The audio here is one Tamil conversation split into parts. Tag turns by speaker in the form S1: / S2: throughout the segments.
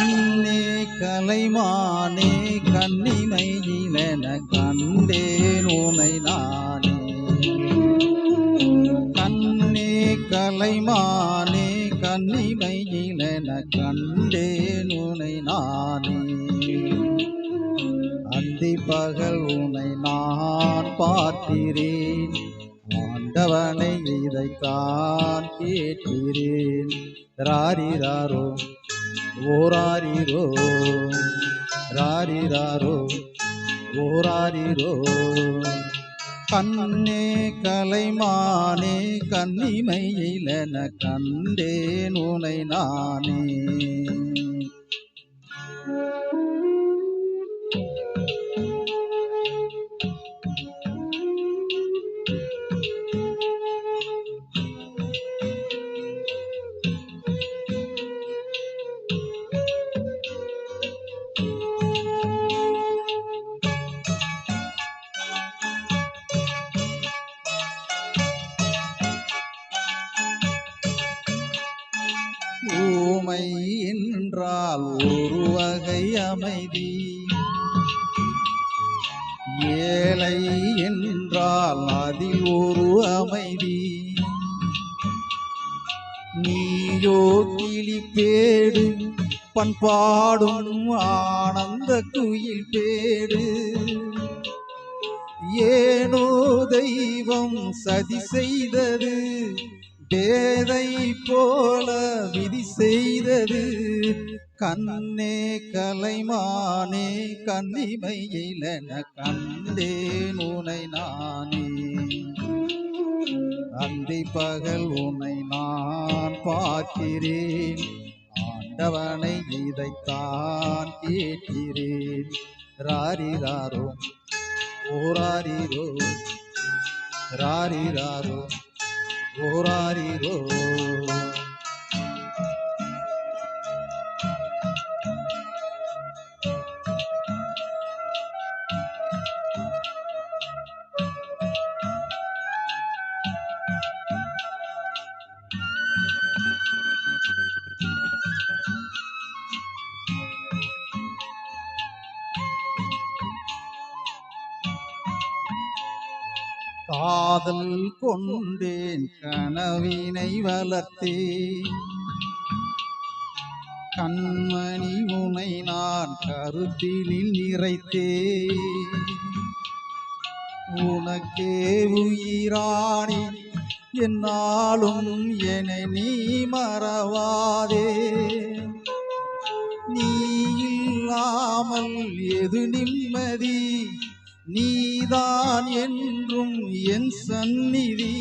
S1: கண்ணே கலைமானே கண்ணிமையிலென கண்டேன் உனை நானே. கண்ணே கலைமானே கண்ணிமையிலென கண்டேன் உனை நானே. அந்தி பகல் உனை நான் பார்க்கிறேன் ஆண்டவனை இதைத்தான் கேட்கிறேன். ராரிதாரோ ஓராரிரோ ராரிராரோ ஓராரிரோ. கண்ணே கலைமானே கன்னிமையிலென கண்டேன் உனை நானே. என்றால் ஒரு வகை அமைதி. ஏழை என்றால் அதில் ஒரு அமைதி. நீயோ கிளிப்பேடு பண்பாடும் ஆனந்த குயில் பேடு. ஏனோ தெய்வம் சதி செய்தது பேதை போல செய்தது. கண்ணே கலைமானே கன்னிமையிலென கண்டேன் உனை நானே. அந்தி பகல் உனை நான் பார்க்கிறேன். ஆண்டவனை இதைத்தான் கேட்கிறேன். ராரிராரோ ஓராரிரோ ராரிராரோ ஓராரிரோ. காதல் கொண்டேன் கனவினை வளர்த்தே. கண்மணி உனை நான் கருத்தினில் நிறைத்தே. உனக்கே உயிராணி என்னாலும் என நீ மறவாதே. நீ இல்லாமல் எது நிம்மதி? நீதான் என்றும் என் சந்நிதி.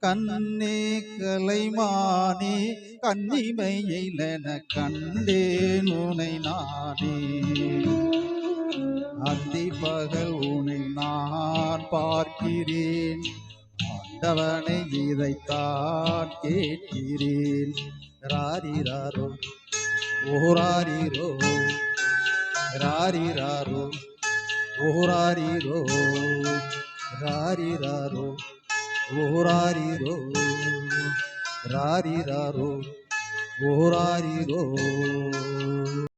S1: கண்ணே கலைமானே கன்னிமையிலென கண்டேன் உனை நானே அந்தி பகல் உனை நான் பார்க்கிறேன். ஆண்டவனை இதைத்தான் கேட்கிறேன். ராரிராரோ ஓராரிரோ ராரிராரோ 오라리로 라리라로 오라리로 라리라로 오라리로.